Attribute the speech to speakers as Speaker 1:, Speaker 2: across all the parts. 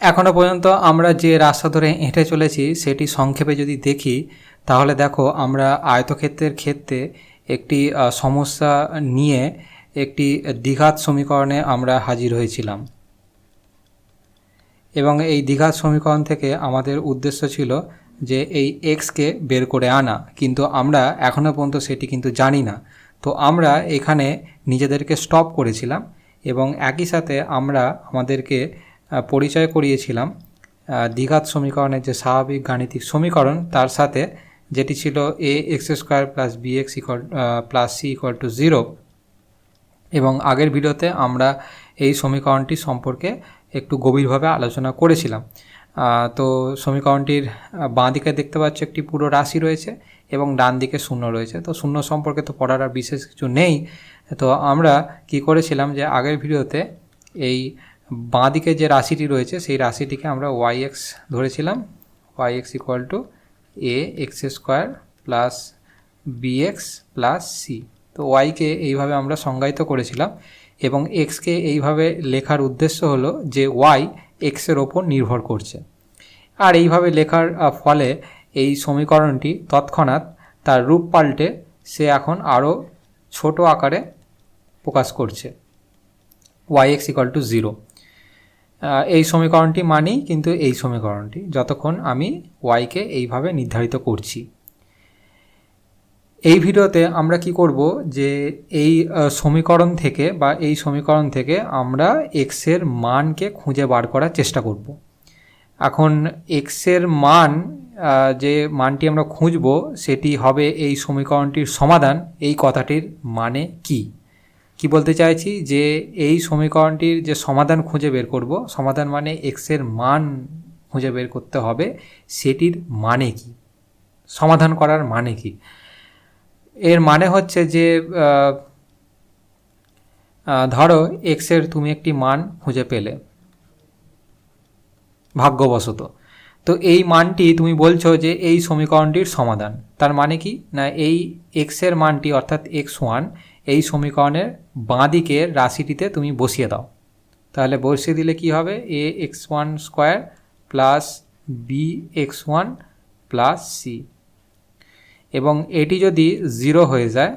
Speaker 1: এখনও পর্যন্ত আমরা যে রাস্তা ধরে হেঁটে চলেছি, সেটি সংক্ষেপে যদি দেখি, তাহলে দেখো আমরা আয়তক্ষেত্রের ক্ষেত্রে একটি সমস্যা নিয়ে একটি দ্বিঘাত সমীকরণে আমরা হাজির হয়েছিলাম। এবং এই দ্বিঘাত সমীকরণ থেকে আমাদের উদ্দেশ্য ছিল যে এই এক্সকে বের করে আনা, কিন্তু আমরা এখনও পর্যন্ত সেটি কিন্তু জানি না। তো আমরা এখানে নিজেদেরকে স্টপ করেছিলাম এবং একই সাথে আমরা আমাদেরকে পরিচয় করিয়েছিলাম। দ্বিঘাত সমীকরণের যে স্বাভাবিক গাণিতিক সমীকরণ, তার সাথে যেটি ছিল A X square plus B X equal plus C equal to zero এবং আগের ভিডিওতে আমরা এই সমীকরণটি সম্পর্কে একটু গভীরভাবে আলোচনা করেছিলাম। তো সমীকরণটির বাঁ দিকে দেখতে পাচ্ছ একটি পুরো রাশি রয়েছে এবং ডান দিকে শূন্য রয়েছে। তো শূন্য সম্পর্কে তো পড়ার আর বিশেষ কিছু নেই। তো আমরা কি করেছিলাম যে আগের ভিডিওতে এই বাঁ দিকে যে রাশিটি রয়েছে, সেই রাশিটিকে আমরা ওয়াই এক্স ধরেছিলাম। Y X equal to A X square plus B X plus C তো ওয়াইকে এইভাবে আমরা সংজ্ঞায়িত করেছিলাম এবং এক্সকে এইভাবে লেখার উদ্দেশ্য হলো যে ওয়াই এক্সের ওপর নির্ভর করছে। আর এইভাবে লেখার ফলে এই সমীকরণটি তৎক্ষণাৎ তার রূপ পাল্টে সে এখন আরও ছোট আকারে প্রকাশ করছে। Y x equal to zero এই সমীকরণটি মানেই কিন্তু এই সমীকরণটি, যতক্ষণ আমি ওয়াইকে এইভাবে নির্ধারিত করছি। এই ভিডিওতে আমরা কি করব যে এই সমীকরণ থেকে বা এই সমীকরণ থেকে আমরা এক্সের মানকে খুঁজে বার করার চেষ্টা করব। এখন এক্সের মান যে মানটি আমরা খুঁজব, সেটি হবে এই সমীকরণটির সমাধান, এই কথাটির মানে কি? কি বলতে চাইছি? যে এই সমীকরণটির যে সমাধান খুঁজে বের করব, সমাধান মানে এক্সের মান খুঁজে বের করতে হবে, সেটির মানে কি? সমাধান করার মানে কি? এর মানে হচ্ছে যে ধরো এক্সের তুমি একটি মান খুঁজে পেলে, ভাগ্যবশত। তো এই মানটি তুমি বলছো যে এই সমীকরণটির সমাধান। তার মানে কি? না, এই এক্সের মানটি অর্থাৎ এক্স ওয়ান এই সমীকরণের বাঁ দিকের রাশিটিতে তুমি বসিয়ে দাও। তাহলে বসিয়ে দিলে কি হবে? A x one square plus b x one plus c এবং এটি যদি জিরো হয়ে যায়,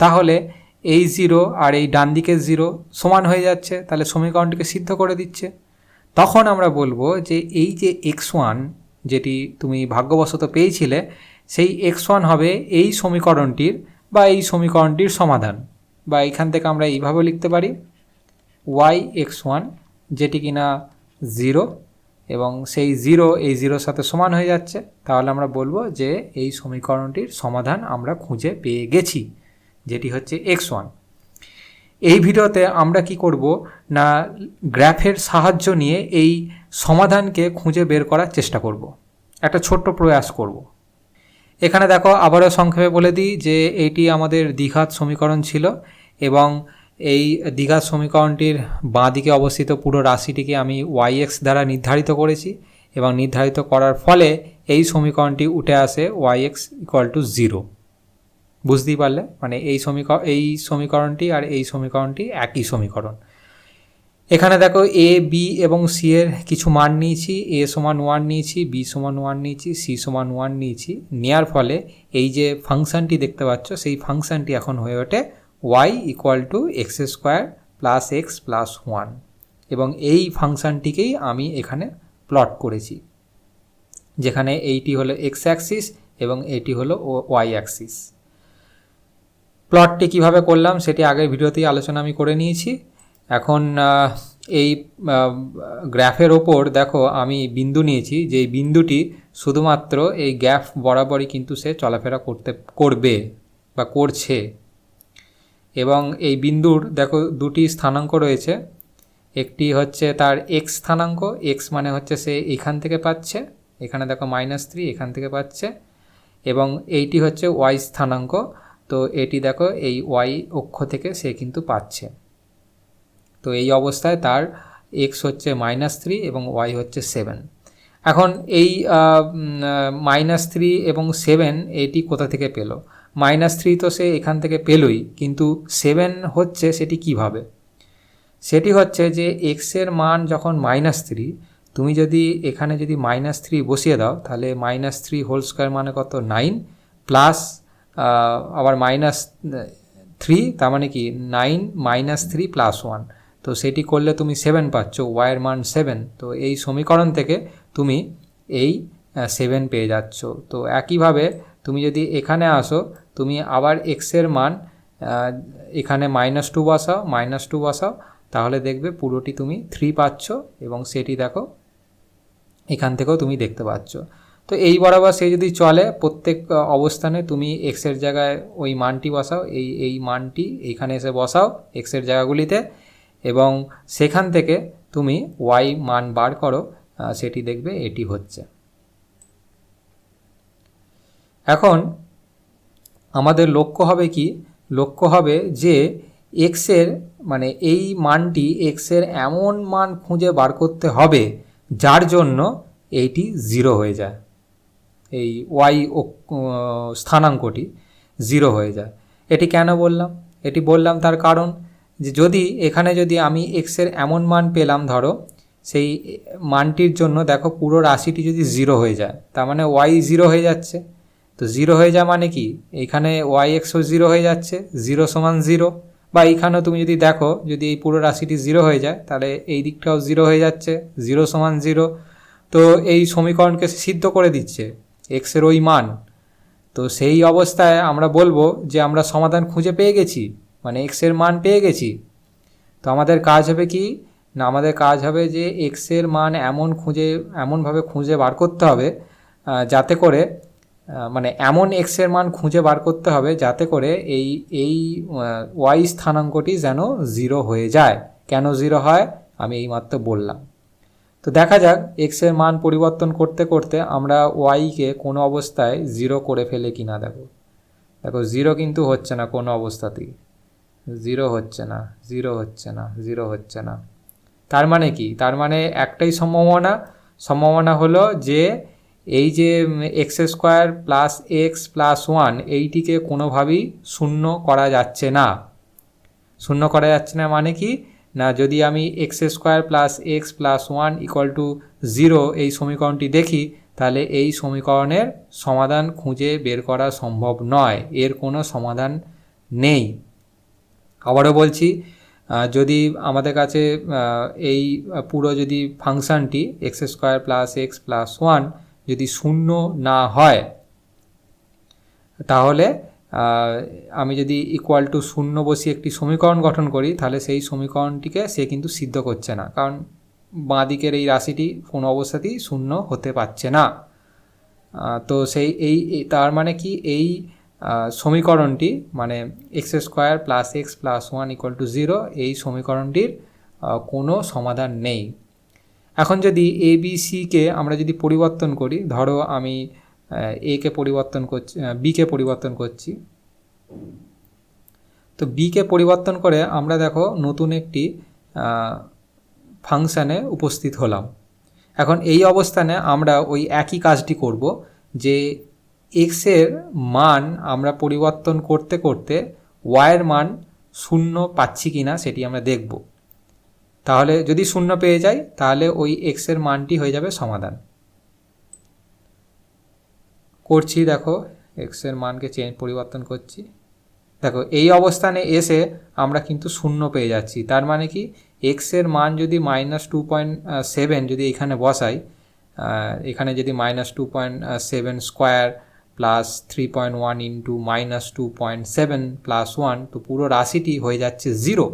Speaker 1: তাহলে এই জিরো আর এই ডান দিকের জিরো সমান হয়ে যাচ্ছে। তাহলে সমীকরণটিকে সিদ্ধ করে দিচ্ছে। তখন আমরা বলব যে এই যে এক্স ওয়ান যেটি তুমি ভাগ্যবশত পেয়েছিলে, সেই এক্স ওয়ান হবে এই সমীকরণটির বা এই সমীকরণটির সমাধান। বা এখান থেকে আমরা এইভাবে লিখতে পারি ওয়াই এক্স ওয়ান যেটি কিনা জিরো এবং সেই জিরো এই জিরোর সাথে সমান হয়ে যাচ্ছে। তাহলে আমরা বলব যে এই সমীকরণটির সমাধান আমরা খুঁজে পেয়ে গেছি, যেটি হচ্ছে এক্স ওয়ান এই ভিডিওতে আমরা কি করব না গ্রাফের সাহায্য নিয়ে এই সমাধানকে খুঁজে বের করার চেষ্টা করব। একটা ছোট্ট প্রয়াস করব। এখানে দেখো আবারও সংক্ষেপে বলে দিই যে এইটি আমাদের দ্বিঘাত সমীকরণ ছিল এবং এই দ্বিঘাত সমীকরণটির বাঁ দিকে অবস্থিত পুরো রাশিটিকে আমি ওয়াই এক্স দ্বারা নির্ধারিত করেছি এবং নির্ধারিত করার ফলে এই সমীকরণটি উঠে আসে y x equal to zero বুঝতেই পারলে? মানে এই সমীকরণ এই সমীকরণটি আর এই সমীকরণটি একই সমীকরণ। এখানে দেখো এ বি এবং সি এর কিছু মান নিয়েছি। এ সমান ওয়ান নিয়েছি বি সমান ওয়ান নিয়েছি সি সমান ওয়ান নিয়েছি। নেয়ার ফলে এই যে ফাংশনটি দেখতে পাচ্ছ, সেই ফাংশনটি এখন হয়ে ওঠে y equal to x square plus x plus one এবং এই ফাংশনটিকেই আমি এখানে প্লট করেছি, যেখানে এইটি হলো এক্স অ্যাক্সিস এবং এটি হলো ওয়াই অ্যাক্সিস প্লটটি কীভাবে করলাম, সেটি আগের ভিডিওতেই আলোচনা আমি করে নিয়েছি। এখন এই গ্রাফের ওপর দেখো আমি বিন্দু নিয়েছি যে বিন্দুটি শুধুমাত্র এই গ্যাপ বরাবরই কিন্তু সে চলাফেরা করতে, করবে বা করছে। এবং এই বিন্দুর দেখো দুটি স্থানাঙ্ক রয়েছে, একটি হচ্ছে তার এক্স স্থানাঙ্ক এক্স মানে হচ্ছে সে এখান থেকে পাচ্ছে, এখানে দেখো মাইনাস থ্রি এখান থেকে পাচ্ছে, এবং এইটি হচ্ছে ওয়াই স্থানাঙ্ক, তো এটি দেখো এই ওয়াই অক্ষ থেকে সে কিন্তু পাচ্ছে। তো এই অবস্থায় তার এক্স হচ্ছে মাইনাস থ্রি এবং ওয়াই হচ্ছে সেভেন এখন এই মাইনাস থ্রি এবং সেভেন এটি কোথা থেকে পেল? মাইনাস থ্রি তো সে এখান থেকে পেলই, কিন্তু সেভেন হচ্ছে সেটি কীভাবে? সেটি হচ্ছে যে এক্সের মান যখন মাইনাস থ্রি তুমি যদি এখানে যদি মাইনাস থ্রি বসিয়ে দাও, তাহলে মাইনাস থ্রি হোল স্কোয়ার মানে কত? নাইন প্লাস আবার মাইনাস থ্রি তার মানে কি? Nine minus three plus one তো সেটি করলে তুমি সেভেন পাচ্ছ ওয়াইয়ের মান সেভেন তো এই সমীকরণ থেকে তুমি এই সেভেন পেয়ে যাচ্ছ। তো একইভাবে তুমি যদি এখানে আসো, তুমি আবার এক্সের মান এখানে মাইনাস টু বসাও মাইনাস টু বসাও, তাহলে দেখবে পুরোটি তুমি থ্রি পাচ্ছ এবং সেটি দেখো, এখান থেকেও তুমি দেখতে পাচ্ছ। তো এই বরাবর সে যদি চলে, প্রত্যেক অবস্থানে তুমি এক্সের জায়গায় ওই মানটি বসাও, এই এই মানটি এইখানে এসে বসাও এক্সের জায়গাগুলিতে। এবং সেখান থেকে তুমি ওয়াই মান বার করো সেটি দেখবে এটি হচ্ছে। এখন আমাদের লক্ষ্য হবে কি? লক্ষ্য হবে যে এক্সের মানে এই মানটি এক্সের এমন মান খুঁজে বার করতে হবে, যার জন্য এইটি জিরো হয়ে যায়। এই ওয়াই স্থানাঙ্কটি জিরো হয়ে যায়। এটি কেন বললাম? এটি বললাম তার কারণ যে যদি এখানে যদি আমি এক্সের এমন মান পেলাম, ধরো, সেই মানটির জন্য দেখো পুরো রাশিটি যদি জিরো হয়ে যায়, তার মানে ওয়াই জিরো হয়ে যাচ্ছে। তো জিরো হয়ে যায় মানে কি? এখানে ওয়াই এক্সও জিরো হয়ে যাচ্ছে জিরো সমান জিরো বা এইখানেও তুমি যদি দেখো, যদি এই পুরো রাশিটি জিরো হয়ে যায়, তাহলে এই দিকটাও জিরো হয়ে যাচ্ছে জিরো সমান জিরো তো এই সমীকরণকে সিদ্ধ করে দিচ্ছে এক্সের ওই মান। তো সেই অবস্থায় আমরা বলব যে আমরা সমাধান খুঁজে পেয়ে গেছি। মানে এক্সের মান পেয়ে গেছি। তো আমাদের কাজ হবে কি? না, আমাদের কাজ হবে যে এক্সের মান এমন খুঁজে, এমনভাবে খুঁজে বার করতে হবে যাতে করে মানে এমন এক্সের মান খুঁজে বার করতে হবে যাতে করে এই এই ওয়াই স্থানাঙ্কটি যেন জিরো হয়ে যায়। কেন জিরো হয়? আমি এইমাত্র বললাম। তো দেখা যাক এক্সের মান পরিবর্তন করতে করতে আমরা ওয়াইকে কোনো অবস্থায় জিরো করে ফেলে কি না দেখো। দেখো জিরো কিন্তু হচ্ছে না কোনো অবস্থাতেই। জিরো হচ্ছে না, জিরো হচ্ছে না, জিরো হচ্ছে না। তার মানে কি? তার মানে একটাই সম্ভাবনা সম্ভাবনা হলো যে এই যে x square plus x plus one এইটিকে কোনোভাবেই শূন্য করা যাচ্ছে না। শূন্য করা যাচ্ছে না মানে কি? না, যদি আমি x square plus x plus one equal to zero এই সমীকরণটি দেখি, তাহলে এই সমীকরণের সমাধান খুঁজে বের করা সম্ভব নয়। এর কোনো সমাধান নেই। আবারও বলছি যদি আমাদের কাছে এই পুরো যদি ফাংশনটি x square plus x plus one যদি শূন্য না হয়, তাহলে আমি যদি ইকুয়াল টু শূন্য বসিয়ে একটি সমীকরণ গঠন করি, তাহলে সেই সমীকরণটিকে সে কিন্তু সিদ্ধ করছে না। কারণ বাঁ দিকের এই রাশিটি কোনো অবস্থাতেই শূন্য হতে পারছে না। তো সেই এই, তার মানে কি? এই সমীকরণটি মানে x square plus x plus one equal to zero এই সমীকরণটির কোনো সমাধান নেই। এখন যদি এ বি সিকে আমরা যদি পরিবর্তন করি, ধরো আমি এ কে পরিবর্তন করছি বিকে পরিবর্তন করছি। তো বিকে পরিবর্তন করে আমরা দেখো নতুন একটি ফাংশানে উপস্থিত হলাম। এখন এই অবস্থানে আমরা ওই একই কাজটি করব যে এক্সের মান আমরা পরিবর্তন করতে করতে ওয়াইয়ের মান শূন্য পাচ্ছি কি না সেটি আমরা দেখব। তাহলে যদি শূন্য পেয়ে যাই, তাহলে ওই এক্সের মানটি হয়ে যাবে সমাধান। করছি, দেখো এক্সের মানকে চেঞ্জ পরিবর্তন করছি। দেখো, এই অবস্থানে এসে আমরা কিন্তু শূন্য পেয়ে যাচ্ছি। তার মানে কি? এক্সের মান যদি মাইনাস টু পয়েন্ট সেভেন যদি এখানে বসাই এখানে যদি minus two point seven square plus three point one into minus two point seven plus one তো পুরো রাশিটি হয়ে যাচ্ছে জিরো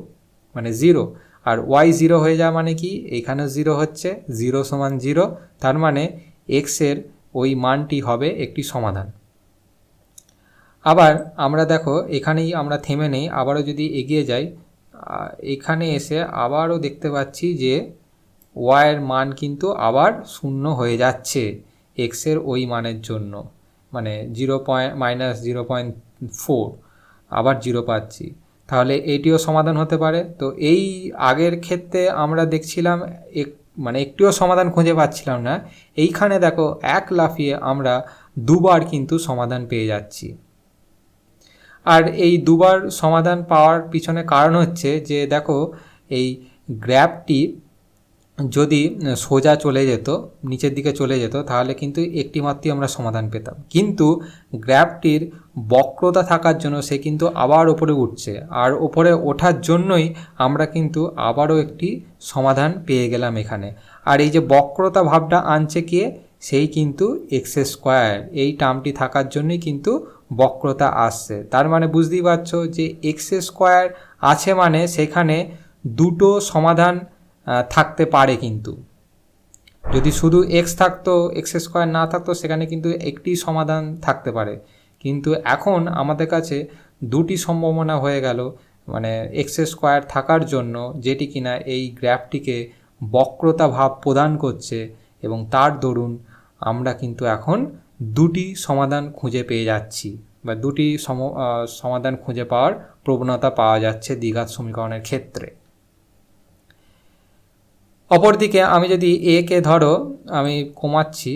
Speaker 1: মানে জিরো আর ওয়াই জিরো হয়ে যাওয়া মানে কি? এখানেও জিরো হচ্ছে জিরো সমান জিরো তার মানে এক্সের ওই মানটি হবে একটি সমাধান। আবার আমরা দেখো, এখানেই আমরা থেমে নেই, আবারও যদি এগিয়ে যাই এখানে এসে আবারও দেখতে পাচ্ছি যে ওয়াইয়ের মান কিন্তু আবার শূন্য হয়ে যাচ্ছে এক্সের ওই মানের জন্য। মানে zero point, minus zero point four, আবার জিরো পাচ্ছি। তাহলে এটিও সমাধান হতে পারে। তো এই আগের ক্ষেত্রে আমরা দেখছিলাম এক মানে একটিও সমাধান খুঁজে পাচ্ছিলাম না। এইখানে দেখো, এক লাফিয়ে আমরা দুবার কিন্তু সমাধান পেয়ে যাচ্ছি। আর এই দুবার সমাধান পাওয়ার পিছনে কারণ হচ্ছে যে দেখো, এই গ্র্যাফটি যদি সোজা চলে যেত, নিচের দিকে চলে যেত, তাহলে কিন্তু একটি মাত্রই আমরা সমাধান পেতাম। কিন্তু গ্র্যাফটির বক্রতা থাকার জন্য সে কিন্তু আবার ওপরে উঠছে। আর ওপরে ওঠার জন্যই আমরা কিন্তু আবারও একটি সমাধান পেয়ে গেলাম এখানে। আর এই যে বক্রতা ভাবটা আনছে কে? সেই কিন্তু এক্স স্কোয়ার। এই টার্মটি থাকার জন্যই কিন্তু বক্রতা আসছে। তার মানে বুঝতেই পারছ যে এক্স স্কোয়ার আছে মানে সেখানে দুটো সমাধান থাকতে পারে কিন্তু। যদি শুধু এক্স থাকতো এক্স স্কোয়ার না থাকতো, সেখানে কিন্তু একটি সমাধান থাকতে পারে। কিন্তু এখন আমাদের কাছে দুটি সম্ভাবনা হয়ে গেল মানে এক্স স্কোয়ার থাকার জন্য, যেটি কিনা এই গ্র্যাফটিকে বক্রতা ভাব প্রদান করছে, এবং তার দরুন আমরা কিন্তু এখন দুটি সমাধান খুঁজে পেয়ে যাচ্ছি, বা দুটি সম সমাধান খুঁজে পাওয়ার প্রবণতা পাওয়া যাচ্ছে দ্বিঘাত সমীকরণের ক্ষেত্রে। অপরদিকে আমি যদি এ কে ধরো, আমি কমাচ্ছি,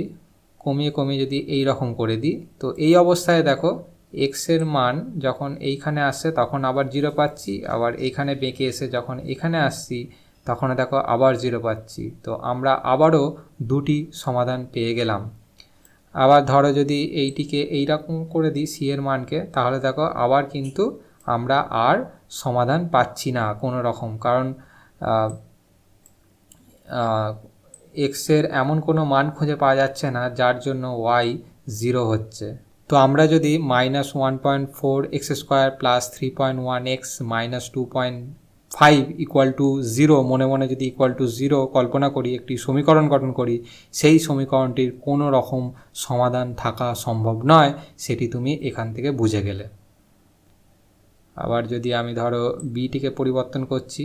Speaker 1: কমিয়ে কমিয়ে যদি এই রকম করে দিই, তো এই অবস্থায় দেখো এক্সের মান যখন এইখানে আসছে তখন আবার জিরো পাচ্ছি, আবার এইখানে বেঁকে এসে যখন এখানে আসছি, তখন দেখো আবার জিরো পাচ্ছি। তো আমরা আবারও দুটি সমাধান পেয়ে গেলাম। আবার ধরো যদি এইটিকে এই রকম করে দিই সি এর মানকে, তাহলে দেখো আবার কিন্তু আমরা আর সমাধান পাচ্ছি না কোনো রকম। কারণ এক্সের এমন কোনো মান খুঁজে পাওয়া যাচ্ছে না, যার জন্য ওয়াই জিরো হচ্ছে। তো আমরা যদি minus one point four x square plus three point one x minus two point five equal to zero মনে মনে যদি ইকুয়াল টু জিরো কল্পনা করি, একটি সমীকরণ গঠন করি, সেই সমীকরণটির কোনো রকম সমাধান থাকা সম্ভব নয়, সেটি তুমি এখান থেকে বুঝে গেলে। আবার যদি আমি ধরো বিটিকে পরিবর্তন করছি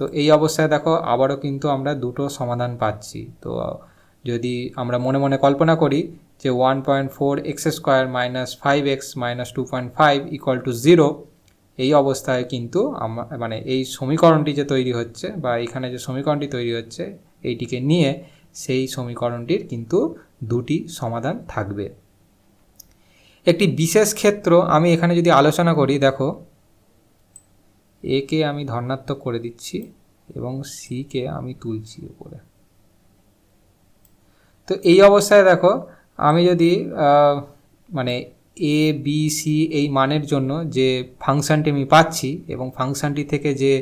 Speaker 1: তো এই অবস্থায় দেখো, আবারও কিন্তু আমরা দুটো সমাধান পাচ্ছি। তো যদি আমরা মনে মনে কল্পনা করি যে one point four x square minus five x minus two point five equal to zero, এই অবস্থায় কিন্তু মানে এই সমীকরণটি যে তৈরি হচ্ছে বা এখানে যে সমীকরণটি তৈরি হচ্ছে, এইটিকে নিয়ে সেই সমীকরণটির কিন্তু দুটি সমাধান থাকবে। একটি বিশেষ ক্ষেত্র আমি এখানে যদি আলোচনা করি, দেখো একে আমি ধনাত্মক করে দিচ্ছি এবং সিকে আমি তুলছি উপরে। তো এই অবস্থায় দেখো, আমি যদি মানে এ বি সি এই মানের জন্য যে ফাংশনটি আমি পাচ্ছি এবং ফাংশনটি থেকে যে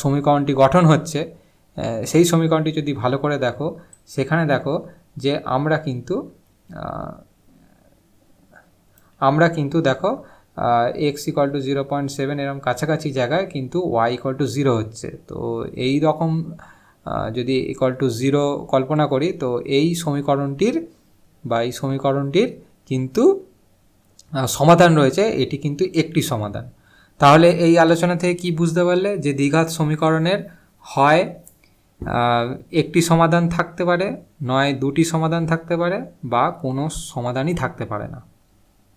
Speaker 1: সমীকরণটি গঠন হচ্ছে সেই সমীকরণটি যদি ভালো করে দেখো, সেখানে দেখো যে আমরা কিন্তু আমরা কিন্তু দেখো x equal to zero point seven এরকম কাছাকাছি জায়গায় কিন্তু ওয়াই ইকুয়াল টু জিরো হচ্ছে। তো এই রকম যদি ইকুয়াল টু জিরো কল্পনা করি, তো এই সমীকরণটির বা এই সমীকরণটির কিন্তু সমাধান রয়েছে। এটি কিন্তু একটি সমাধান। তাহলে এই আলোচনা থেকে কি বুঝতে পারলে যে দ্বিঘাত সমীকরণের হয় একটি সমাধান থাকতে পারে, নয় দুটি সমাধান থাকতে পারে বা কোনো সমাধানই থাকতে পারে না।